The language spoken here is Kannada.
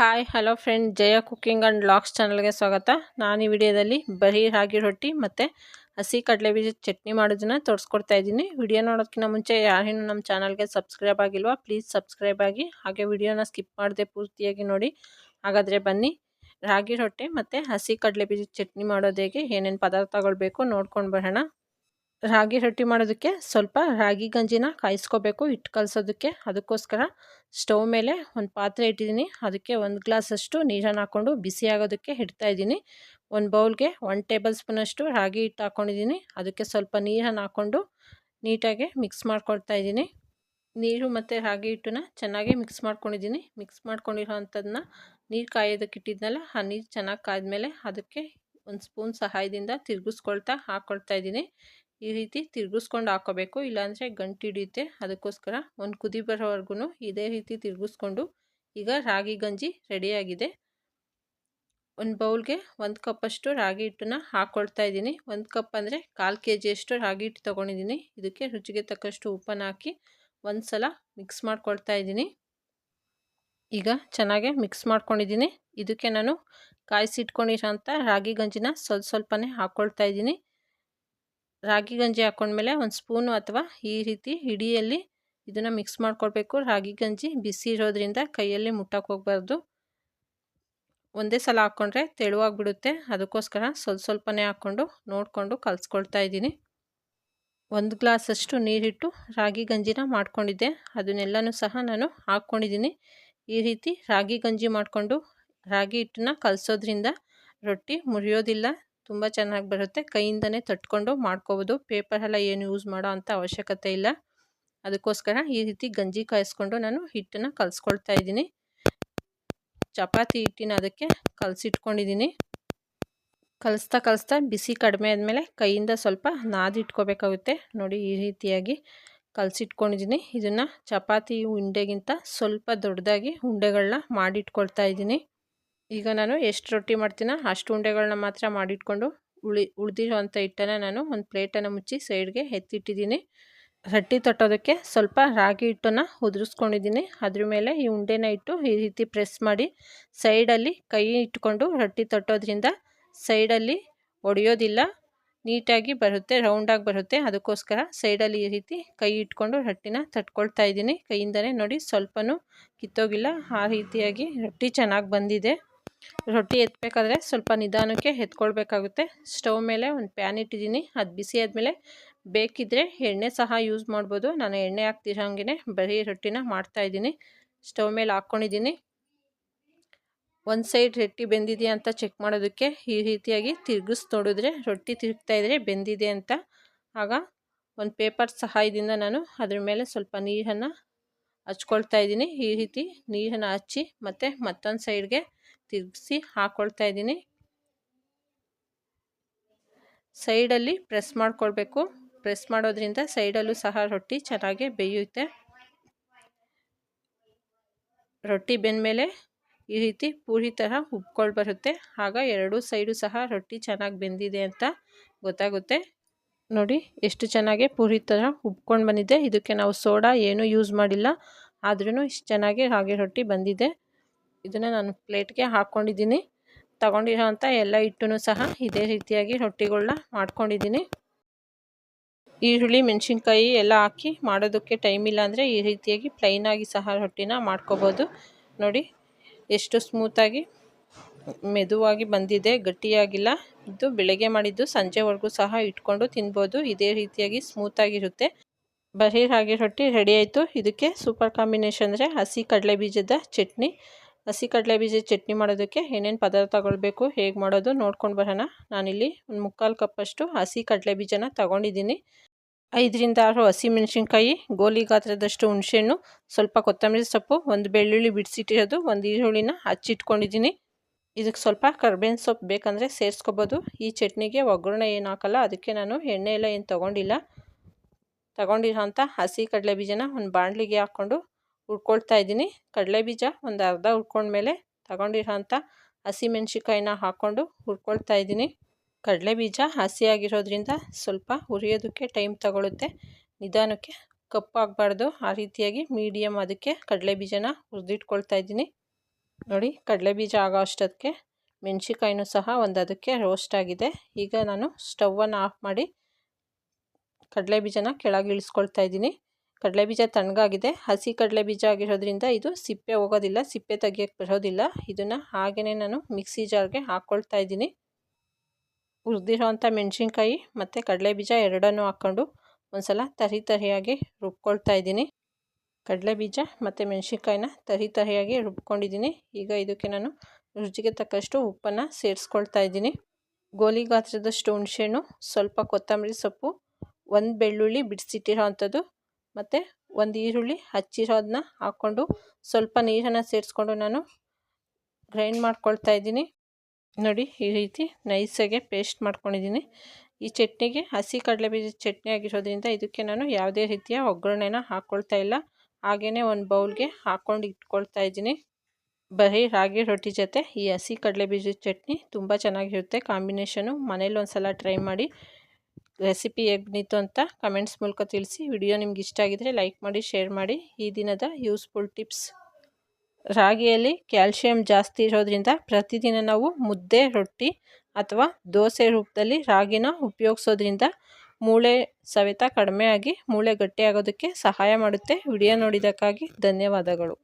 Hi hello friend Jaya cooking and blogs ಚಾನಲ್ಗೆ ಸ್ವಾಗತ. ನಾನು ಈ ವಿಡಿಯೋದಲ್ಲಿ ಬರೀ ರಾಗಿ ರೊಟ್ಟಿ ಮತ್ತು ಹಸಿ ಕಡಲೆ ಬೀಜದ ಚಟ್ನಿ ಮಾಡೋದನ್ನ ತೋರಿಸ್ಕೊಡ್ತಾ ಇದ್ದೀನಿ. ವಿಡಿಯೋ ನೋಡೋದಕ್ಕಿಂತ ಮುಂಚೆ ಯಾರೇನು ನಮ್ಮ ಚಾನಲ್ಗೆ ಸಬ್ಸ್ಕ್ರೈಬ್ ಆಗಿಲ್ವಾ ಪ್ಲೀಸ್ ಸಬ್ಸ್ಕ್ರೈಬ್ ಆಗಿ. ಹಾಗೆ ವಿಡಿಯೋನ ಸ್ಕಿಪ್ ಮಾಡದೆ ಪೂರ್ತಿಯಾಗಿ ನೋಡಿ. ಹಾಗಾದರೆ ಬನ್ನಿ. ರಾಗಿ ರೊಟ್ಟಿ ಮತ್ತು ಹಸಿ ಕಡಲೆ ಬೀಜದ ಚಟ್ನಿ ಮಾಡೋದು ಏನೇನು ಪದಾರ್ಥಗಳು ಬೇಕು ನೋಡ್ಕೊಂಡು ಬರೋಣ. ರಾಗಿ ರೊಟ್ಟಿ ಮಾಡೋದಕ್ಕೆ ಸ್ವಲ್ಪ ರಾಗಿ ಗಂಜಿನ ಕಾಯಿಸ್ಕೋಬೇಕು ಹಿಟ್ಟು ಕಲಸೋದಕ್ಕೆ. ಅದಕ್ಕೋಸ್ಕರ ಸ್ಟವ್ ಮೇಲೆ ಒಂದು ಪಾತ್ರೆ ಇಟ್ಟಿದ್ದೀನಿ. ಅದಕ್ಕೆ ಒಂದು ಗ್ಲಾಸಷ್ಟು ನೀರನ್ನು ಹಾಕ್ಕೊಂಡು ಬಿಸಿ ಆಗೋದಕ್ಕೆ ಇಡ್ತಾ ಇದ್ದೀನಿ. ಒಂದು ಬೌಲ್ಗೆ ಒನ್ ಟೇಬಲ್ ಸ್ಪೂನಷ್ಟು ರಾಗಿ ಹಿಟ್ಟು ಹಾಕ್ಕೊಂಡಿದ್ದೀನಿ ಅದಕ್ಕೆ ಸ್ವಲ್ಪ ನೀರನ್ನು ಹಾಕ್ಕೊಂಡು ನೀಟಾಗಿ ಮಿಕ್ಸ್ ಮಾಡ್ಕೊಳ್ತಾ ಇದ್ದೀನಿ. ನೀರು ಮತ್ತು ರಾಗಿ ಹಿಟ್ಟನ್ನ ಚೆನ್ನಾಗಿ ಮಿಕ್ಸ್ ಮಾಡ್ಕೊಂಡಿದ್ದೀನಿ. ಮಿಕ್ಸ್ ಮಾಡ್ಕೊಂಡಿರೋ ಅಂಥದ್ದನ್ನ ನೀರು ಕಾಯೋದಕ್ಕೆ ಇಟ್ಟಿದ್ನಲ್ಲ, ಆ ನೀರು ಚೆನ್ನಾಗಿ ಕಾದ್ಮೇಲೆ ಅದಕ್ಕೆ ಒಂದು ಸ್ಪೂನ್ ಸಹಾಯದಿಂದ ತಿರುಗಿಸ್ಕೊಳ್ತಾ ಹಾಕ್ಕೊಳ್ತಾ ಇದ್ದೀನಿ. ಈ ರೀತಿ ತಿರುಗಿಸ್ಕೊಂಡು ಹಾಕೋಬೇಕು. ಇಲ್ಲಾಂದರೆ ಗಂಟು ಹಿಡಿಯುತ್ತೆ. ಅದಕ್ಕೋಸ್ಕರ ಒಂದು ಕುದಿ ಬರೋವರೆಗೂ ಇದೇ ರೀತಿ ತಿರುಗಿಸ್ಕೊಂಡು ಈಗ ರಾಗಿ ಗಂಜಿ ರೆಡಿಯಾಗಿದೆ. ಒಂದು ಬೌಲ್ಗೆ ಒಂದು ಕಪ್ಪಷ್ಟು ರಾಗಿ ಹಿಟ್ಟನ್ನ ಹಾಕ್ಕೊಳ್ತಾ ಇದ್ದೀನಿ. ಒಂದು ಕಪ್ ಅಂದರೆ ಕಾಲು ಕೆ ಜಿಯಷ್ಟು ರಾಗಿ ಹಿಟ್ಟು ತೊಗೊಂಡಿದ್ದೀನಿ. ಇದಕ್ಕೆ ರುಚಿಗೆ ತಕ್ಕಷ್ಟು ಉಪ್ಪನ್ನು ಹಾಕಿ ಒಂದು ಸಲ ಮಿಕ್ಸ್ ಮಾಡ್ಕೊಳ್ತಾ ಇದ್ದೀನಿ. ಈಗ ಚೆನ್ನಾಗೆ ಮಿಕ್ಸ್ ಮಾಡ್ಕೊಂಡಿದ್ದೀನಿ. ಇದಕ್ಕೆ ನಾನು ಕಾಯಿಸಿಟ್ಕೊಂಡಿರೋಂಥ ರಾಗಿ ಗಂಜಿನ ಸ್ವಲ್ಪ ಸ್ವಲ್ಪನೇ ಹಾಕ್ಕೊಳ್ತಾ ಇದ್ದೀನಿ. ರಾಗಿ ಗಂಜಿ ಹಾಕ್ಕೊಂಡ್ಮೇಲೆ ಒಂದು ಸ್ಪೂನು ಅಥವಾ ಈ ರೀತಿ ಹಿಡಿಯಲ್ಲಿ ಇದನ್ನು ಮಿಕ್ಸ್ ಮಾಡ್ಕೊಳ್ಬೇಕು. ರಾಗಿ ಗಂಜಿ ಬಿಸಿ ಇರೋದ್ರಿಂದ ಕೈಯಲ್ಲಿ ಮುಟ್ಟಕ್ಕೆ ಹೋಗ್ಬಾರ್ದು. ಒಂದೇ ಸಲ ಹಾಕ್ಕೊಂಡ್ರೆ ತೆಳುವಾಗಿಬಿಡುತ್ತೆ. ಅದಕ್ಕೋಸ್ಕರ ಸ್ವಲ್ಪ ಸ್ವಲ್ಪನೇ ಹಾಕ್ಕೊಂಡು ನೋಡಿಕೊಂಡು ಕಲಿಸ್ಕೊಳ್ತಾ ಇದ್ದೀನಿ. ಒಂದು ಗ್ಲಾಸಷ್ಟು ನೀರಿಟ್ಟು ರಾಗಿ ಗಂಜಿನ ಮಾಡ್ಕೊಂಡಿದ್ದೆ. ಅದನ್ನೆಲ್ಲನೂ ಸಹ ನಾನು ಹಾಕ್ಕೊಂಡಿದ್ದೀನಿ. ಈ ರೀತಿ ರಾಗಿ ಗಂಜಿ ಮಾಡಿಕೊಂಡು ರಾಗಿ ಹಿಟ್ಟನ್ನ ಕಲಸೋದ್ರಿಂದ ರೊಟ್ಟಿ ಮುರಿಯೋದಿಲ್ಲ. ತುಂಬ ಚೆನ್ನಾಗಿ ಬರುತ್ತೆ. ಕೈಯಿಂದನೇ ತಟ್ಕೊಂಡು ಮಾಡ್ಕೋಬೋದು. ಪೇಪರ್ ಎಲ್ಲ ಏನು ಯೂಸ್ ಮಾಡೋ ಅಂಥ ಅವಶ್ಯಕತೆ ಇಲ್ಲ. ಅದಕ್ಕೋಸ್ಕರ ಈ ರೀತಿ ಗಂಜಿ ಕಾಯಿಸ್ಕೊಂಡು ನಾನು ಹಿಟ್ಟನ್ನು ಕಲಿಸ್ಕೊಳ್ತಾ ಇದ್ದೀನಿ. ಚಪಾತಿ ಹಿಟ್ಟಿನ ಅದಕ್ಕೆ ಕಲಸಿಟ್ಕೊಂಡಿದ್ದೀನಿ. ಕಲಿಸ್ತಾ ಕಲಿಸ್ತಾ ಬಿಸಿ ಕಡಿಮೆ ಆದಮೇಲೆ ಕೈಯಿಂದ ಸ್ವಲ್ಪ ನಾದಿಟ್ಕೋಬೇಕಾಗುತ್ತೆ ನೋಡಿ ಈ ರೀತಿಯಾಗಿ ಕಲಸಿಟ್ಕೊಂಡಿದ್ದೀನಿ. ಇದನ್ನು ಚಪಾತಿ ಉಂಡೆಗಿಂತ ಸ್ವಲ್ಪ ದೊಡ್ಡದಾಗಿ ಉಂಡೆಗಳನ್ನ ಮಾಡಿಟ್ಕೊಳ್ತಾ ಇದ್ದೀನಿ. ಈಗ ನಾನು ಎಷ್ಟು ರೊಟ್ಟಿ ಮಾಡ್ತೀನೋ ಅಷ್ಟು ಉಂಡೆಗಳನ್ನ ಮಾತ್ರ ಮಾಡಿಟ್ಕೊಂಡು ಉಳಿ ಉಳಿದಿರೋವಂಥ ಹಿಟ್ಟನ್ನು ನಾನು ಒಂದು ಪ್ಲೇಟನ್ನು ಮುಚ್ಚಿ ಸೈಡ್ಗೆ ಎತ್ತಿಟ್ಟಿದ್ದೀನಿ. ರೊಟ್ಟಿ ತಟ್ಟೋದಕ್ಕೆ ಸ್ವಲ್ಪ ರಾಗಿ ಹಿಟ್ಟನ್ನು ಉದುರಿಸ್ಕೊಂಡಿದ್ದೀನಿ. ಅದ್ರ ಮೇಲೆ ಈ ಉಂಡೆನ ಇಟ್ಟು ಈ ರೀತಿ ಪ್ರೆಸ್ ಮಾಡಿ ಸೈಡಲ್ಲಿ ಕೈ ಇಟ್ಕೊಂಡು ರೊಟ್ಟಿ ತಟ್ಟೋದ್ರಿಂದ ಸೈಡಲ್ಲಿ ಒಡೆಯೋದಿಲ್ಲ, ನೀಟಾಗಿ ಬರುತ್ತೆ, ರೌಂಡಾಗಿ ಬರುತ್ತೆ. ಅದಕ್ಕೋಸ್ಕರ ಸೈಡಲ್ಲಿ ಈ ರೀತಿ ಕೈ ಇಟ್ಕೊಂಡು ರೊಟ್ಟಿನ ತಟ್ಕೊಳ್ತಾ ಇದ್ದೀನಿ. ಕೈಯಿಂದನೇ ನೋಡಿ ಸ್ವಲ್ಪನೂ ಕಿತ್ತೋಗಿಲ್ಲ. ಆ ರೀತಿಯಾಗಿ ರೊಟ್ಟಿ ಚೆನ್ನಾಗಿ ಬಂದಿದೆ. ರೊಟ್ಟಿ ಎತ್ತಬೇಕಾದ್ರೆ ಸ್ವಲ್ಪ ನಿಧಾನಕ್ಕೆ ಎತ್ಕೊಳ್ಬೇಕಾಗುತ್ತೆ. ಸ್ಟವ್ ಮೇಲೆ ಒಂದು ಪ್ಯಾನ್ ಇಟ್ಟಿದ್ದೀನಿ. ಅದು ಬಿಸಿ ಆದಮೇಲೆ ಬೇಕಿದ್ದರೆ ಎಣ್ಣೆ ಸಹ ಯೂಸ್ ಮಾಡ್ಬೋದು. ನಾನು ಎಣ್ಣೆ ಹಾಕ್ತಿರೋಂಗೆ ಬರೀ ರೊಟ್ಟಿನ ಮಾಡ್ತಾಯಿದ್ದೀನಿ ಸ್ಟವ್ ಮೇಲೆ ಹಾಕ್ಕೊಂಡಿದ್ದೀನಿ. ಒಂದು ಸೈಡ್ ರೊಟ್ಟಿ ಬೆಂದಿದೆಯಾ ಅಂತ ಚೆಕ್ ಮಾಡೋದಕ್ಕೆ ಈ ರೀತಿಯಾಗಿ ತಿರುಗಿಸ್ ನೋಡಿದ್ರೆ ರೊಟ್ಟಿ ತಿರುಗ್ತಾ ಇದ್ರೆ ಬೆಂದಿದೆ ಅಂತ. ಆಗ ಒಂದು ಪೇಪರ್ ಸಹಾಯದಿಂದ ನಾನು ಅದ್ರ ಮೇಲೆ ಸ್ವಲ್ಪ ನೀರನ್ನು ಹಚ್ಕೊಳ್ತಾ ಇದ್ದೀನಿ. ಈ ರೀತಿ ನೀರನ್ನು ಹಚ್ಚಿ ಮತ್ತು ಮತ್ತೊಂದು ಸೈಡ್ಗೆ ತಿರುಗಿಸಿ ಹಾಕ್ಕೊಳ್ತಾ ಇದ್ದೀನಿ. ಸೈಡಲ್ಲಿ ಪ್ರೆಸ್ ಮಾಡ್ಕೊಳ್ಬೇಕು. ಪ್ರೆಸ್ ಮಾಡೋದ್ರಿಂದ ಸೈಡಲ್ಲೂ ಸಹ ರೊಟ್ಟಿ ಚೆನ್ನಾಗಿ ಬೇಯುತ್ತೆ. ರೊಟ್ಟಿ ಬೆಂದಮೇಲೆ ಈ ರೀತಿ ಪೂರಿ ಥರ ಉಬ್ಕೊಂಡು ಬರುತ್ತೆ. ಆಗ ಎರಡೂ ಸೈಡು ಸಹ ರೊಟ್ಟಿ ಚೆನ್ನಾಗಿ ಬೆಂದಿದೆ ಅಂತ ಗೊತ್ತಾಗುತ್ತೆ. ನೋಡಿ ಎಷ್ಟು ಚೆನ್ನಾಗಿ ಪೂರಿ ಥರ ಉಬ್ಕೊಂಡು ಬಂದಿದೆ. ಇದಕ್ಕೆ ನಾವು ಸೋಡಾ ಏನೂ ಯೂಸ್ ಮಾಡಿಲ್ಲ. ಆದ್ರೂ ಇಷ್ಟು ಚೆನ್ನಾಗಿ ರಾಗಿ ರೊಟ್ಟಿ ಬಂದಿದೆ. ಇದನ್ನು ನಾನು ಪ್ಲೇಟ್ಗೆ ಹಾಕ್ಕೊಂಡಿದ್ದೀನಿ ತಗೊಂಡಿರೋಂಥ ಎಲ್ಲ ಹಿಟ್ಟು ಸಹ ಇದೇ ರೀತಿಯಾಗಿ ರೊಟ್ಟಿಗಳನ್ನ ಮಾಡ್ಕೊಂಡಿದ್ದೀನಿ. ಈರುಳ್ಳಿ, ಮೆಣಸಿನ್ಕಾಯಿ ಎಲ್ಲ ಹಾಕಿ ಮಾಡೋದಕ್ಕೆ ಟೈಮ್ ಇಲ್ಲ ಅಂದರೆ ಈ ರೀತಿಯಾಗಿ ಪ್ಲೈನಾಗಿ ಸಹ ರೊಟ್ಟಿನ ಮಾಡ್ಕೋಬೋದು. ನೋಡಿ, ಎಷ್ಟು ಸ್ಮೂತಾಗಿ ಮೆದುವಾಗಿ ಬಂದಿದೆ, ಗಟ್ಟಿಯಾಗಿಲ್ಲ. ಇದು ಬೆಳಗ್ಗೆ ಮಾಡಿದ್ದು ಸಂಜೆವರೆಗೂ ಸಹ ಇಟ್ಕೊಂಡು ತಿನ್ಬೋದು. ಇದೇ ರೀತಿಯಾಗಿ ಸ್ಮೂತಾಗಿರುತ್ತೆ ಬರೀ ರಾಗಿ ರೊಟ್ಟಿ ರೆಡಿ ಆಯಿತು. ಇದಕ್ಕೆ ಸೂಪರ್ ಕಾಂಬಿನೇಷನ್ ಅಂದರೆ ಹಸಿ ಕಡಲೆ ಬೀಜದ ಚಟ್ನಿ. ಹಸಿ ಕಡಲೆ ಬೀಜ ಚಟ್ನಿ ಮಾಡೋದಕ್ಕೆ ಏನೇನು ಪದಾರ್ಥ ಬೇಕು ಹೇಗೆ ಮಾಡೋದು ನೋಡ್ಕೊಂಡು ಬರೋಣ. ನಾನಿಲ್ಲಿ ಒಂದು ಮುಕ್ಕಾಲು ಕಪ್ಪಷ್ಟು ಹಸಿ ಕಡಲೆ ಬೀಜನ ತಗೊಂಡಿದ್ದೀನಿ. ಐದರಿಂದ ಆರು ಹಸಿ ಮೆಣಸಿನ್ಕಾಯಿ, ಗೋಲಿ ಗಾತ್ರದಷ್ಟು ಹುಣಸೆಹಣ್ಣು, ಸ್ವಲ್ಪ ಕೊತ್ತಂಬರಿ ಸೊಪ್ಪು, ಒಂದು ಬೆಳ್ಳುಳ್ಳಿ ಬಿಡಿಸಿಟ್ಟಿರೋದು, ಒಂದು ಈರುಳ್ಳಿನ ಹಚ್ಚಿಟ್ಕೊಂಡಿದ್ದೀನಿ. ಇದಕ್ಕೆ ಸ್ವಲ್ಪ ಕರ್ಬೇವಿನ ಸೊಪ್ಪು ಬೇಕಂದರೆ ಸೇರಿಸ್ಕೋಬೋದು. ಈ ಚಟ್ನಿಗೆ ಒಗ್ಗರಣೆ ಏನು ಹಾಕಲ್ಲ, ಅದಕ್ಕೆ ನಾನು ಎಣ್ಣೆ ಎಲ್ಲ ಏನು ತೊಗೊಂಡಿಲ್ಲ. ತಗೊಂಡಿರೋ ಅಂಥ ಹಸಿ ಕಡಲೆ ಬೀಜನ ಒಂದು ಬಾಣಲಿಗೆ ಹಾಕ್ಕೊಂಡು ಹುರ್ಕೊಳ್ತಾ ಇದ್ದೀನಿ. ಕಡಲೆ ಬೀಜ ಒಂದು ಅರ್ಧ ಹುರ್ಕೊಂಡ್ಮೇಲೆ ತಗೊಂಡಿರೋ ಅಂಥ ಹಸಿಮೆಣ್ಸಿಕಾಯಿನ ಹಾಕ್ಕೊಂಡು ಹುರ್ಕೊಳ್ತಾ ಇದ್ದೀನಿ. ಕಡಲೆ ಬೀಜ ಹಸಿಯಾಗಿರೋದ್ರಿಂದ ಸ್ವಲ್ಪ ಹುರಿಯೋದಕ್ಕೆ ಟೈಮ್ ತಗೊಳುತ್ತೆ. ನಿಧಾನಕ್ಕೆ ಕಪ್ಪಾಗಬಾರ್ದು ಆ ರೀತಿಯಾಗಿ ಮೀಡಿಯಮ್ ಅದಕ್ಕೆ ಕಡಲೆ ಬೀಜನ ಹುರಿದಿಟ್ಕೊಳ್ತಾ ಇದ್ದೀನಿ. ನೋಡಿ ಕಡಲೆ ಬೀಜ ಆಗೋ ಅಷ್ಟೊತ್ತಿಗೆ ಮೆಣಸಿಕಾಯಿನೂ ಸಹ ಒಂದು ಅದಕ್ಕೆ ರೋಸ್ಟ್ ಆಗಿದೆ. ಈಗ ನಾನು ಸ್ಟವನ್ನು ಆಫ್ ಮಾಡಿ ಕಡಲೆ ಬೀಜನ ಕೆಳಗೆ ಇಳಿಸ್ಕೊಳ್ತಾ ಇದ್ದೀನಿ. ಕಡಲೆ ಬೀಜ ತಣ್ಣಗಾಗಿದೆ. ಹಸಿ ಕಡಲೆ ಬೀಜ ಆಗಿರೋದ್ರಿಂದ ಇದು ಸಿಪ್ಪೆ ಹೋಗೋದಿಲ್ಲ ಸಿಪ್ಪೆ ತೆಗಿಯೋಕ್ಕೆ ಬರೋದಿಲ್ಲ. ಇದನ್ನು ಹಾಗೆಯೇ ನಾನು ಮಿಕ್ಸಿ ಜಾರ್ಗೆ ಹಾಕ್ಕೊಳ್ತಾ ಇದ್ದೀನಿ. ಹುರಿದಿರೋವಂಥ ಮೆಣಸಿನ್ಕಾಯಿ ಮತ್ತು ಕಡಲೆ ಬೀಜ ಎರಡನ್ನೂ ಹಾಕ್ಕೊಂಡು ಒಂದು ಸಲ ತರಿ ತರಿಯಾಗಿ ರುಬ್ಕೊಳ್ತಾ ಇದ್ದೀನಿ. ಕಡಲೆ ಬೀಜ ಮತ್ತು ಮೆಣಸಿನ್ಕಾಯಿನ ತರಿ ತರಿಯಾಗಿ ರುಬ್ಕೊಂಡಿದ್ದೀನಿ. ಈಗ ಇದಕ್ಕೆ ನಾನು ರುಚಿಗೆ ತಕ್ಕಷ್ಟು ಉಪ್ಪನ್ನು ಸೇರಿಸ್ಕೊಳ್ತಾ ಇದ್ದೀನಿ. ಗೋಲಿ ಗಾತ್ರದಷ್ಟು ಹುಣಸೆಹಣ್ಣು ಸ್ವಲ್ಪ ಕೊತ್ತಂಬರಿ ಸೊಪ್ಪು, ಒಂದು ಬೆಳ್ಳುಳ್ಳಿ ಬಿಡಿಸಿಟ್ಟಿರೋ ಅಂಥದ್ದು ಮತ್ತು ಒಂದು ಈರುಳ್ಳಿ ಹಚ್ಚಿರೋದನ್ನ ಹಾಕ್ಕೊಂಡು ಸ್ವಲ್ಪ ನೀರನ್ನು ಸೇರಿಸ್ಕೊಂಡು ನಾನು ಗ್ರೈಂಡ್ ಮಾಡ್ಕೊಳ್ತಾ ಇದ್ದೀನಿ. ನೋಡಿ ಈ ರೀತಿ ನೈಸಾಗೆ ಪೇಸ್ಟ್ ಮಾಡ್ಕೊಂಡಿದ್ದೀನಿ. ಈ ಚಟ್ನಿಗೆ ಹಸಿ ಕಡಲೆ ಬೀಜದ ಚಟ್ನಿ ಆಗಿರೋದ್ರಿಂದ ಇದಕ್ಕೆ ನಾನು ಯಾವುದೇ ರೀತಿಯ ಒಗ್ಗರಣೆನ ಹಾಕ್ಕೊಳ್ತಾ ಇಲ್ಲ. ಹಾಗೆಯೇ ಒಂದು ಬೌಲ್ಗೆ ಹಾಕ್ಕೊಂಡು ಇಟ್ಕೊಳ್ತಾ ಇದ್ದೀನಿ. ಬರೀ ರಾಗಿ ರೊಟ್ಟಿ ಜೊತೆ ಈ ಹಸಿ ಕಡಲೆ ಬೀಜದ ಚಟ್ನಿ ತುಂಬ ಚೆನ್ನಾಗಿರುತ್ತೆ. ಕಾಂಬಿನೇಷನು ಮನೇಲಿ ಒಂದು ಸಲ ಟ್ರೈ ಮಾಡಿ ರೆಸಿಪಿ ಹೇಗೆ ಬಂದಿತ್ತು ಅಂತ ಕಮೆಂಟ್ಸ್ ಮೂಲಕ ತಿಳಿಸಿ. ವಿಡಿಯೋ ನಿಮ್ಗೆ ಇಷ್ಟ ಆಗಿದರೆ ಲೈಕ್ ಮಾಡಿ, ಶೇರ್ ಮಾಡಿ. ಈ ದಿನದ ಯೂಸ್ಫುಲ್ ಟಿಪ್ಸ್. ರಾಗಿಯಲ್ಲಿ ಕ್ಯಾಲ್ಶಿಯಂ ಜಾಸ್ತಿ ಇರೋದ್ರಿಂದ ಪ್ರತಿದಿನ ನಾವು ಮುದ್ದೆ, ರೊಟ್ಟಿ ಅಥವಾ ದೋಸೆ ರೂಪದಲ್ಲಿ ರಾಗಿನ ಉಪಯೋಗಿಸೋದ್ರಿಂದ ಮೂಳೆ ಸವೆತ ಕಡಿಮೆ ಆಗಿ ಮೂಳೆ ಗಟ್ಟಿಯಾಗೋದಕ್ಕೆ ಸಹಾಯ ಮಾಡುತ್ತೆ. ವಿಡಿಯೋ ನೋಡಿದ್ದಕ್ಕಾಗಿ ಧನ್ಯವಾದಗಳು.